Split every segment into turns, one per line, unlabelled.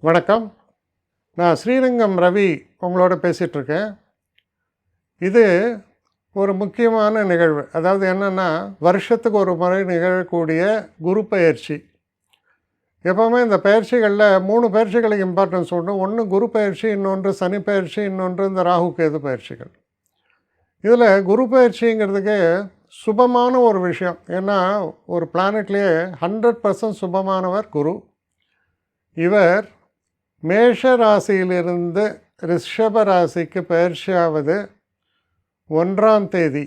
வணக்கம். நான் ஸ்ரீரங்கம் ரவி உங்களோட பேசிகிட்ருக்கேன் இது ஒரு முக்கியமான நிகழ்வு. அதாவது என்னென்னா வருஷத்துக்கு ஒரு முறை நிகழக்கூடிய குரு பயிற்சி. எப்போவுமே இந்த பயிற்சிகளில் மூணு பயிற்சிகளுக்கு இம்பார்ட்டன்ஸ் உண்டு. ஒன்று குரு பயிற்சி இன்னொன்று சனி பயிற்சி இன்னொன்று இந்த ராகு கேது பயிற்சிகள். இதில் குரு பயிற்சிங்கிறதுக்கு சுபமான ஒரு விஷயம். ஏன்னா ஒரு பிளானட்லேயே ஹண்ட்ரட் பர்சன்ட் சுபமானவர் குரு. இவர் மேஷ ராசியிலிருந்து ரிஷப ராசிக்கு பயிற்சியாவது ஒன்றாம் தேதி.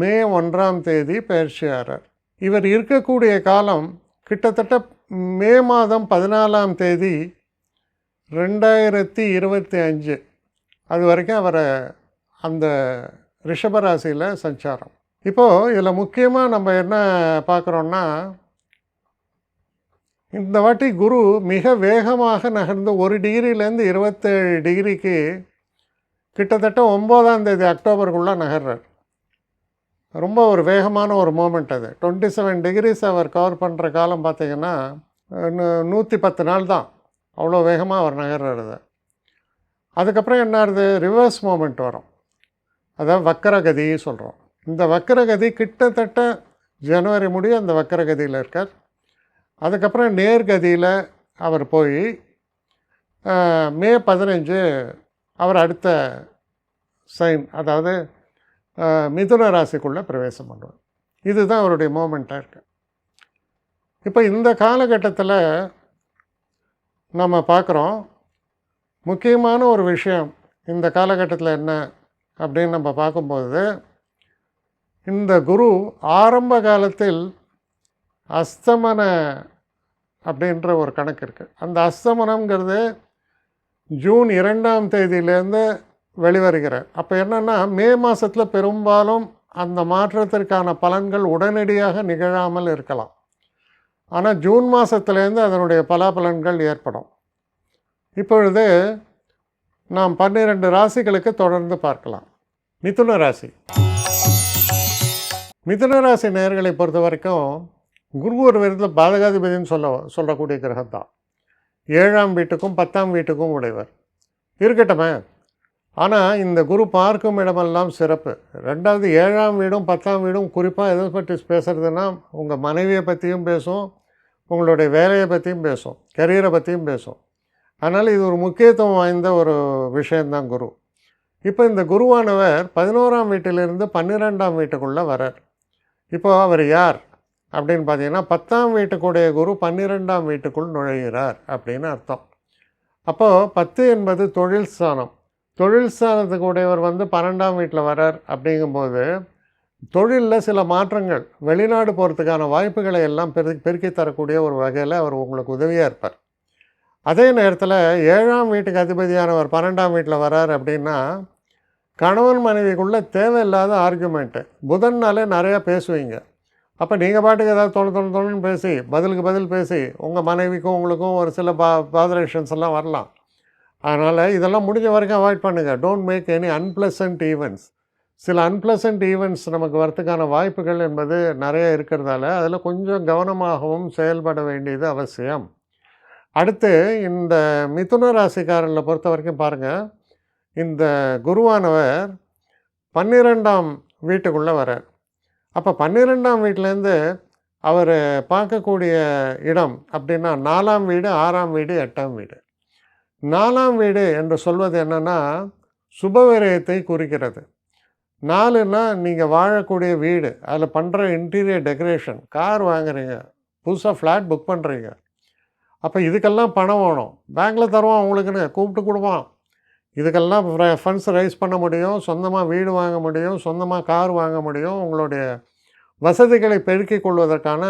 மே ஒன்றாம் தேதி பயிற்சியாகிறார் இவர் இருக்கக்கூடிய காலம் கிட்டத்தட்ட மே மாதம் பதினாலாம் தேதி ரெண்டாயிரத்தி இருபத்தி அஞ்சு அது வரைக்கும் அவரை அந்த ரிஷபராசியில் சஞ்சாரம். இப்போது இதில் முக்கியமாக நம்ம என்ன பார்க்குறோன்னா இந்த வாட்டி குரு மிக வேகமாக நகர்ந்து ஒரு டிகிரிலேருந்து இருபத்தேழு டிகிரிக்கு கிட்டத்தட்ட ஒம்போதாம் தேதி அக்டோபருக்குள்ளே நகர்றார். ரொம்ப ஒரு வேகமான ஒரு மூமெண்ட் அது. டுவெண்ட்டி செவன் டிகிரிஸ் அவர் கவர் பண்ணுற காலம் பார்த்திங்கன்னா நூற்றி பத்து நாள் தான் அவ்வளோ வேகமாக அவர் நகர்றது அதுக்கப்புறம் என்ன ஆகுது? ரிவர்ஸ் மூமெண்ட் வரும். அதான் வக்கரகதி சொல்கிறோம் இந்த வக்கரகதி கிட்டத்தட்ட ஜனவரி முடிய அந்த வக்கரகதியில் இருக்கார். அதுக்கப்புறம் நேர்கதியில் அவர் போய் மே பதினஞ்சு அவர் அடுத்த சைன் அதாவது மிதுன ராசிக்குள்ளே பிரவேசம் பண்ணுவார். இதுதான் அவருடைய மூமெண்ட்டாக இருக்கு. இப்போ இந்த காலகட்டத்தில் நம்ம பார்க்குறோம் முக்கியமான ஒரு விஷயம் இந்த காலகட்டத்தில் என்ன அப்படின்னு நம்ம பார்க்கும்போது இந்த குரு ஆரம்ப காலத்தில் அஸ்தமன அப்படின்ற ஒரு கணக்கு இருக்குது அந்த அஸ்தமனம்ங்கிறது ஜூன் இரண்டாம் தேதியிலேருந்து வெளிவருகிறார் அப்போ என்னென்னா மே மாதத்தில் பெரும்பாலும் அந்த மாற்றத்திற்கான பலன்கள் உடனடியாக நிகழாமல் இருக்கலாம். ஆனால் ஜூன் மாதத்துலேருந்து அதனுடைய பலாபலன்கள் ஏற்படும். இப்பொழுது நாம் பன்னிரண்டு ராசிகளுக்கு தொடர்ந்து பார்க்கலாம். மிதுன ராசி. மிதுன ராசி நேர்களை பொறுத்த வரைக்கும் குரு ஒரு விதத்தில் பாதகாதிபதினு சொல்ல சொல்லக்கூடிய கிரகம் தான் ஏழாம் வீட்டுக்கும் பத்தாம் வீட்டுக்கும் உடையவர். இருக்கட்டுமே. ஆனால் இந்த குரு பார்க்கும் இடமெல்லாம் சிறப்பு. ரெண்டாவது ஏழாம் வீடும் பத்தாம் வீடும் குறிப்பாக எதை பற்றி பேசுகிறதுனா உங்கள் மனைவியை பற்றியும் பேசும் உங்களுடைய வேலையை பற்றியும் பேசும் கரியரை பற்றியும் பேசும். அதனால் இது ஒரு முக்கியத்துவம் வாய்ந்த ஒரு விஷயந்தான் குரு. இப்போ இந்த குருவானவர் பதினோராம் வீட்டிலிருந்து பன்னிரெண்டாம் வீட்டுக்குள்ளே வரார் இப்போ அவர் யார்? அப்படின்னு பார்த்தீங்கன்னா பத்தாம் வீட்டுக்குடைய குரு பன்னிரெண்டாம் வீட்டுக்குள் நுழைகிறார் அப்படின்னு அர்த்தம். அப்போது பத்து என்பது தொழில் ஸ்தானம். தொழில் ஸ்தானத்துக்கு உடையவர் வந்து பன்னெண்டாம் வீட்டில் வரார் அப்படிங்கும்போது தொழிலில் சில மாற்றங்கள் வெளிநாடு போகிறதுக்கான வாய்ப்புகளை எல்லாம் பெரு பெருக்கி தரக்கூடிய ஒரு வகையில் அவர் உங்களுக்கு உதவியாக இருப்பார். அதே நேரத்தில் ஏழாம் வீட்டுக்கு அதிபதியானவர் பன்னெண்டாம் வீட்டில் வரார் அப்படின்னா கணவன் மனைவிக்குள்ளே தேவையில்லாத ஆர்குமெண்ட்டு புதன்னாலே நிறையா பேசுவீங்க. அப்போ நீங்கள் பாட்டுக்கு ஏதாவது தொணு தொணு தொணுன்னு பேசி பதிலுக்கு பதில் பேசி உங்கள் மனைவிக்கும் உங்களுக்கும் ஒரு சில பா பாதரேஷன்ஸ் எல்லாம் வரலாம். அதனால் இதெல்லாம் முடிஞ்ச வரைக்கும் அவாய்ட் பண்ணுங்கள் don't make any unpleasant events சில அன்பிளசன்ட் ஈவெண்ட்ஸ் நமக்கு வரத்துக்கான வாய்ப்புகள் என்பது நிறைய இருக்கிறதால அதில் கொஞ்சம் கவனமாகவும் செயல்பட வேண்டியது அவசியம். அடுத்து இந்த மிதுன ராசிக்காரர்களை பொறுத்த வரைக்கும் பாருங்கள் இந்த குருவானவர் பன்னிரெண்டாம் வீட்டுக்குள்ளே வரார் அப்போ பன்னிரெண்டாம் வீட்டிலேருந்து அவர் பார்க்கக்கூடிய இடம் அப்படின்னா நாலாம் வீடு ஆறாம் வீடு எட்டாம் வீடு. நாலாம் வீடு என்று சொல்வது என்னென்னா சுபவிரயத்தை குறிக்கிறது. நாலுன்னா நீங்கள் வாழக்கூடிய வீடு அதில் பண்ணுற இன்டீரியர் டெக்கரேஷன் கார் வாங்குறீங்க புதுசாக ஃப்ளாட் புக் பண்ணுறீங்க அப்போ இதுக்கெல்லாம் பணம் வேணும். பேங்க்கில் தருவான் உங்களுக்குன்னு கூப்பிட்டு கொடுப்பான். இதுக்கெல்லாம் ஃபண்ட்ஸ் ரைஸ் பண்ண முடியும் சொந்தமாக வீடு வாங்க முடியும் சொந்தமாக கார் வாங்க முடியும் உங்களுடைய வசதிகளை பெருக்கிக் கொள்வதற்கான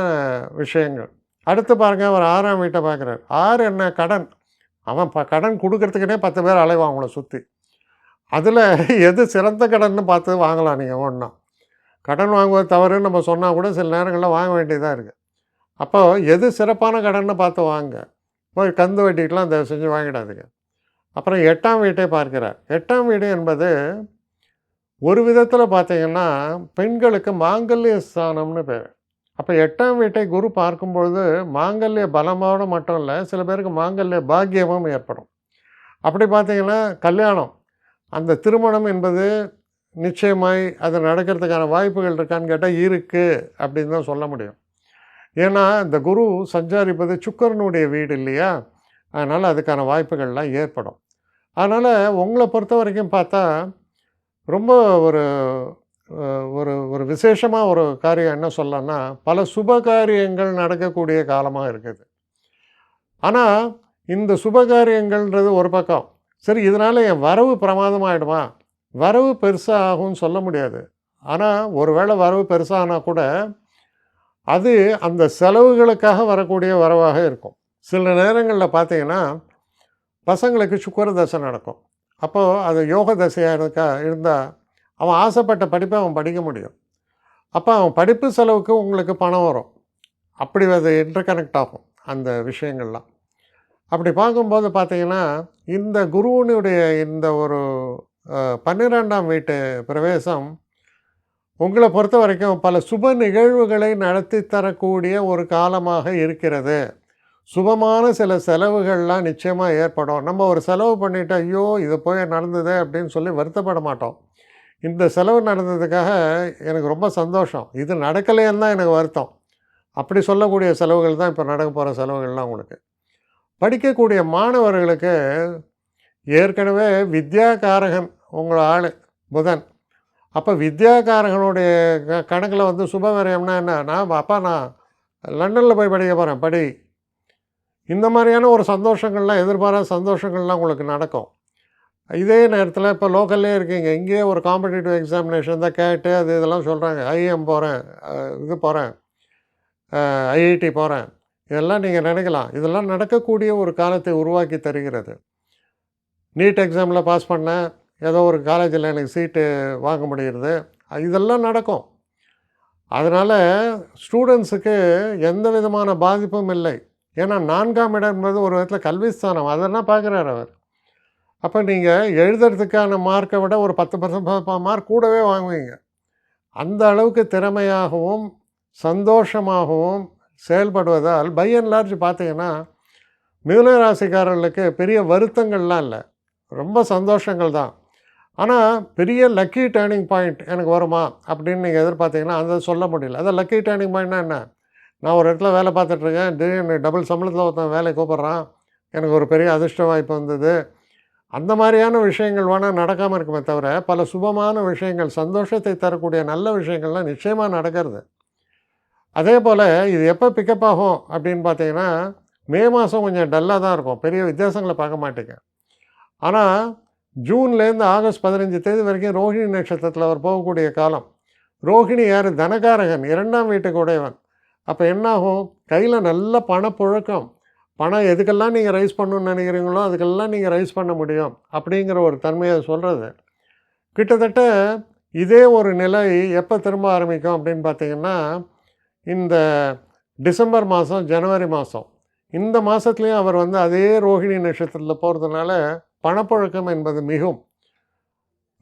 விஷயங்கள். அடுத்து பாருங்கள் அவர் ஆறாம் வீட்டை பார்க்குறாரு. ஆறு என்ன கடன்? அவன் ப கடன் கொடுக்கறதுக்குனே பத்து பேர் அலைவான் அவங்கள சுற்றி அதில் எது சிறந்த கடன்னு பார்த்து வாங்கலாம் நீங்கள் ஒன்றா கடன் வாங்குவது தவறுன்னு நம்ம சொன்னால் கூட சில நேரங்களில் வாங்க வேண்டியதாக இருக்குது அப்போது எது சிறப்பான கடன்னு பார்த்து வாங்க. போய் கந்து வட்டிக்கெலாம் தயவு செஞ்சு வாங்கிடாதீங்க. அப்புறம் எட்டாம் வீட்டை பார்க்கிறார். எட்டாம் வீடு என்பது ஒரு விதத்தில் பார்த்தீங்கன்னா பெண்களுக்கு மாங்கல்ய ஸ்தானம்னு பேர். அப்போ எட்டாம் வீட்டை குரு பார்க்கும்பொழுது மாங்கல்ய பலமோடு மட்டும் இல்லை சில பேருக்கு மாங்கல்ய பாக்கியமும் ஏற்படும். அப்படி பார்த்தீங்கன்னா கல்யாணம் அந்த திருமணம் என்பது நிச்சயமாய் அது நடக்கிறதுக்கான வாய்ப்புகள் இருக்கான்னு கேட்டால் இருக்குது அப்படின்னு தான் சொல்ல முடியும். ஏன்னா இந்த குரு சஞ்சாரிப்பது சுக்கரனுடைய வீடு இல்லையா? அதனால் அதுக்கான வாய்ப்புகள்லாம் ஏற்படும். அதனால் உங்களை பொறுத்த வரைக்கும் பார்த்தா ரொம்ப ஒரு ஒரு ஒரு விசேஷமாக ஒரு காரியம் என்ன சொல்லலாம்னா பல சுப காரியங்கள் நடக்கக்கூடிய காலமாக இருக்குது. ஆனால் இந்த சுப காரியங்கள்ன்றது ஒரு பக்கம். சரி இதனால் என் வரவு பிரமாதமாயிடுமா? வரவு பெருசாக ஆகும்னு சொல்ல முடியாது. ஆனால் ஒருவேளை வரவு பெருசானால் கூட அது அந்த செலவுகளுக்காக வரக்கூடிய வரவாக இருக்கும். சில நேரங்களில் பார்த்தீங்கன்னா பசங்களுக்கு சுக்கர தசை நடக்கும். அப்போது அது யோக தசையாக இருக்கா இருந்தால் அவன் ஆசைப்பட்ட படிப்பை அவன் படிக்க முடியும். அப்போ அவன் படிப்பு செலவுக்கு உங்களுக்கு பணம் வரும். அப்படி அது இன்டர்கனெக்ட் ஆகும் அந்த விஷயங்கள்லாம். அப்படி பார்க்கும்போது பார்த்தீங்கன்னா இந்த குருவனுடைய இந்த ஒரு பன்னிரெண்டாம் வீட்டு பிரவேசம் உங்களை பொறுத்த வரைக்கும் பல சுப நிகழ்வுகளை நடத்தி தரக்கூடிய ஒரு காலமாக இருக்கிறது. சுபமான சில செலவுகள்லாம் நிச்சயமாக ஏற்படும். நம்ம ஒரு செலவு பண்ணிவிட்டு ஐயோ இது போய் நடந்ததே அப்படின்னு சொல்லி வருத்தப்பட மாட்டோம். இந்த செலவு நடந்ததுக்காக எனக்கு ரொம்ப சந்தோஷம். இது நடக்கலைன்னு தான் எனக்கு வருத்தம். அப்படி சொல்லக்கூடிய செலவுகள் தான் இப்போ நடக்க போகிற செலவுகள்லாம் உங்களுக்கு படிக்கக்கூடிய மாணவர்களுக்கு ஏற்கனவே வித்யாகாரகன் உங்கள் ஆள் புதன். அப்போ வித்யாகாரகனுடைய க கணக்கில் வந்து சுபவரியம்னா என்ன? நான் அப்பா நான் லண்டனில் போய் படிக்க போகிறேன் படி. இந்த மாதிரியான ஒரு சந்தோஷங்கள்லாம் எதிர்பாராத சந்தோஷங்கள்லாம் உங்களுக்கு நடக்கும். இதே நேரத்தில் இப்போ லோக்கல்லே இருக்கீங்க. இங்கேயே ஒரு காம்படிட்டிவ் எக்ஸாமினேஷன் தான் கேட்டு அது இதெல்லாம் சொல்கிறாங்க ஐஎம் போகிறேன் இது போகிறேன் ஐஐடி போகிறேன் இதெல்லாம் நீங்கள் நினைக்கலாம். இதெல்லாம் நடக்கக்கூடிய ஒரு காலத்தை உருவாக்கி தருகிறது. நீட் எக்ஸாமில் பாஸ் பண்ணேன் ஏதோ ஒரு காலேஜில் எனக்கு சீட்டு வாங்க முடிகிறது. இதெல்லாம் நடக்கும். அதனால் ஸ்டூடெண்ட்ஸுக்கு எந்த விதமான பாதிப்பும் இல்லை. ஏன்னா நான்காம் இடம் என்பது ஒரு விதத்தில் கல்விஸ்தானம் அதெல்லாம் பார்க்குறாரு அவர். அப்போ நீங்கள் எழுதுறதுக்கான மார்க்கை விட ஒரு பத்து பர்சன்ட் மார்க் கூடவே வாங்குவீங்க. அந்த அளவுக்கு திறமையாகவும் சந்தோஷமாகவும் செயல்படுவதால் பை அண்ட் லார்ஜ் பார்த்தீங்கன்னா மிதுன ராசிக்காரர்களுக்கு பெரிய வருத்தங்கள்லாம் இல்லை. ரொம்ப சந்தோஷங்கள் தான். ஆனால் பெரிய லக்கி டேர்னிங் பாயிண்ட் எனக்கு வருமா அப்படின்னு நீங்கள் எதிர்பார்த்தீங்கன்னா அதை சொல்ல முடியல. அதான் லக்கி டேர்னிங் பாயிண்ட்னா என்ன? நான் ஒரு இடத்துல வேலை பார்த்துட்ருக்கேன். திடீர்னு டபுள் சம்பளத்தில் ஒருத்தன் வேலை கூப்பிட்றான். எனக்கு ஒரு பெரிய அதிர்ஷ்ட வாய்ப்பு வந்தது. அந்த மாதிரியான விஷயங்கள் வேணால் நடக்காமல் இருக்குமே தவிர பல சுபமான விஷயங்கள் சந்தோஷத்தை தரக்கூடிய நல்ல விஷயங்கள்லாம் நிச்சயமாக நடக்கிறது. அதே போல் இது எப்போ பிக்கப் ஆகும் அப்படின்னு பார்த்தீங்கன்னா மே மாதம் கொஞ்சம் டல்லாக தான் இருக்கும். பெரிய வித்தியாசங்களை பார்க்க மாட்டேங்க. ஆனால் ஜூன்லேருந்து ஆகஸ்ட் பதினஞ்சு தேதி வரைக்கும் ரோஹிணி நட்சத்திரத்தில் அவர் போகக்கூடிய காலம். ரோஹிணி யார்? தனகாரகன். இரண்டாம் வீட்டுக்கு உடையவன். அப்போ என்னாகும்? கையில் நல்ல பணப்புழக்கம் பணம் எதுக்கெல்லாம் நீங்கள் ரைஸ் பண்ணணும்னு நினைக்கிறீங்களோ அதுக்கெல்லாம் நீங்கள் ரைஸ் பண்ண முடியும் அப்படிங்கிற ஒரு தன்மையை சொல்கிறது கிட்டத்தட்ட இதே ஒரு நிலை எப்போ திரும்ப ஆரம்பிக்கும் அப்படின்னு பார்த்தீங்கன்னா இந்த டிசம்பர் மாதம் ஜனவரி மாதம் இந்த மாதத்துலேயும் அவர் வந்து அதே ரோஹிணி நட்சத்திரத்தில் போகிறதுனால பணப்புழக்கம் என்பது மிகும்.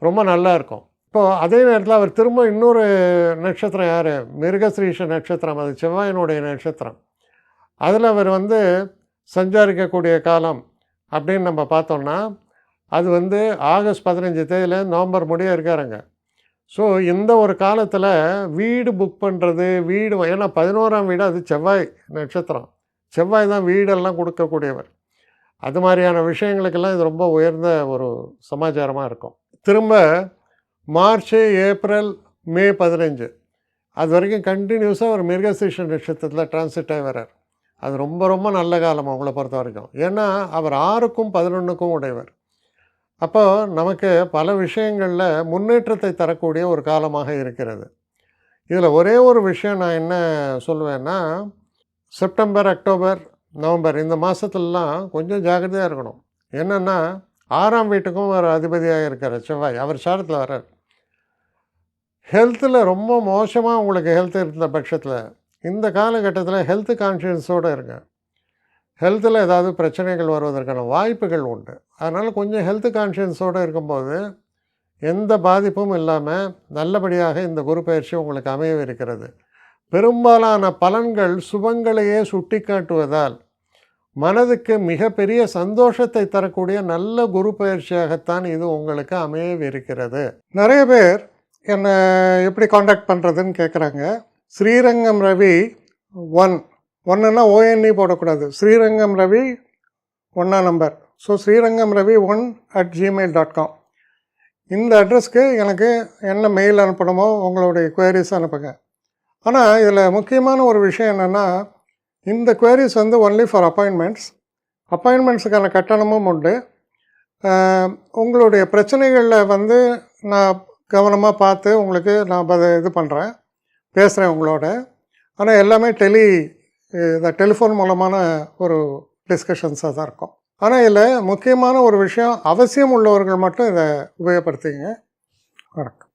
ரொம்ப நல்லா இருக்கும். இப்போது அதே நேரத்தில் அவர் திரும்ப இன்னொரு நட்சத்திரம் யார்? மிருகஸ்ரீஷ நட்சத்திரம் அது செவ்வாயினுடைய நட்சத்திரம். அதில் அவர் வந்து சஞ்சாரிக்கக்கூடிய காலம் அப்படின்னு நம்ம பார்த்தோம்னா அது வந்து ஆகஸ்ட் பதினஞ்சு தேதியில் நவம்பர் முடிய இருக்காருங்க. ஸோ இந்த ஒரு காலத்தில் வீடு புக் பண்ணுறது வீடு ஏன்னா பதினோராம் வீடு அது செவ்வாய் நட்சத்திரம். செவ்வாய் தான் வீடெல்லாம் கொடுக்கக்கூடியவர். அது மாதிரியான விஷயங்களுக்கெல்லாம் இது ரொம்ப உயர்ந்த ஒரு சமாச்சாரமாக இருக்கும். திரும்ப மார்ச் ஏப்ரல் மே பதினஞ்சு. அது வரைக்கும் கண்டினியூஸாக ஒரு மிருகசீஷன் நட்சத்திரத்தில் டிரான்சிட் ஆகி வர்றார். அது ரொம்ப ரொம்ப நல்ல காலம் அவங்கள பொறுத்த வரைக்கும். ஏன்னா அவர் ஆறுக்கும் பதினொன்றுக்கும் உடையவர். அப்போ நமக்கு பல விஷயங்களில் முன்னேற்றத்தை தரக்கூடிய ஒரு காலமாக இருக்கிறது. இதில் ஒரே ஒரு விஷயம் நான் என்ன சொல்லுவேன்னா செப்டம்பர் அக்டோபர் நவம்பர் இந்த மாதத்துலலாம் கொஞ்சம் ஜாக்கிரதையாக இருக்கணும். என்னென்னா ஆறாம் வீட்டுக்கும் ஒரு அதிபதியாக இருக்கார் செவ்வாய். அவர் சாரத்தில் வர்றார். ஹெல்த்தில் ரொம்ப மோசமாக உங்களுக்கு ஹெல்த் இருந்த பட்சத்தில் இந்த காலகட்டத்தில் ஹெல்த் கான்ஷியன்ஸோடு இருங்க. ஹெல்த்தில் ஏதாவது பிரச்சனைகள் வருவதற்கான வாய்ப்புகள் உண்டு. அதனால் கொஞ்சம் ஹெல்த் கான்ஷியன்ஸோடு இருக்கும்போது எந்த பாதிப்பும் இல்லாமல் நல்லபடியாக இந்த குரு பயிற்சி உங்களுக்கு அமையவிருக்கிறது. பெரும்பாலான பலன்கள் சுபங்களையே சுட்டிக்காட்டுவதால் மனதுக்கு மிகப்பெரிய சந்தோஷத்தை தரக்கூடிய நல்ல குரு பயிற்சியாகத்தான் இது உங்களுக்கு அமையவிருக்கிறது. நிறைய பேர் என்னை எப்படி காண்டாக்ட் பண்ணுறதுன்னு கேட்குறாங்க ஸ்ரீரங்கம் ரவி ஒன் ஒன்றுன்னா ஓஎன்இ போடக்கூடாது. ஸ்ரீரங்கம் ரவி ஒன்றா number so Srirangam Ravi one at Gmail dot com இந்த அட்ரஸ்க்கு எனக்கு என்ன மெயில் அனுப்பணுமோ உங்களுடைய குவரிஸ் அனுப்புங்க. ஆனால் இதில் முக்கியமான ஒரு விஷயம் என்னென்னா இந்த குவரிஸ் வந்து ஒன்லி ஃபார் அப்பாயின்மெண்ட்ஸ் அப்பாயின்மெண்ட்ஸுக்கான கட்டணமும் உண்டு. உங்களுடைய பிரச்சனைகளில் வந்து நான் கவனமாக பார்த்து உங்களுக்கு நான் பத இது பண்ணுறேன் பேசுகிறேன் உங்களோட. ஆனால் எல்லாமே டெலி இந்த டெலிஃபோன் மூலமான ஒரு டிஸ்கஷன்ஸாக தான் இருக்கும். ஆனால் இதில் முக்கியமான ஒரு விஷயம் அவசியம் உள்ளவர்கள் மட்டும் இதை உபயோகப்படுத்திங்க வணக்கம்.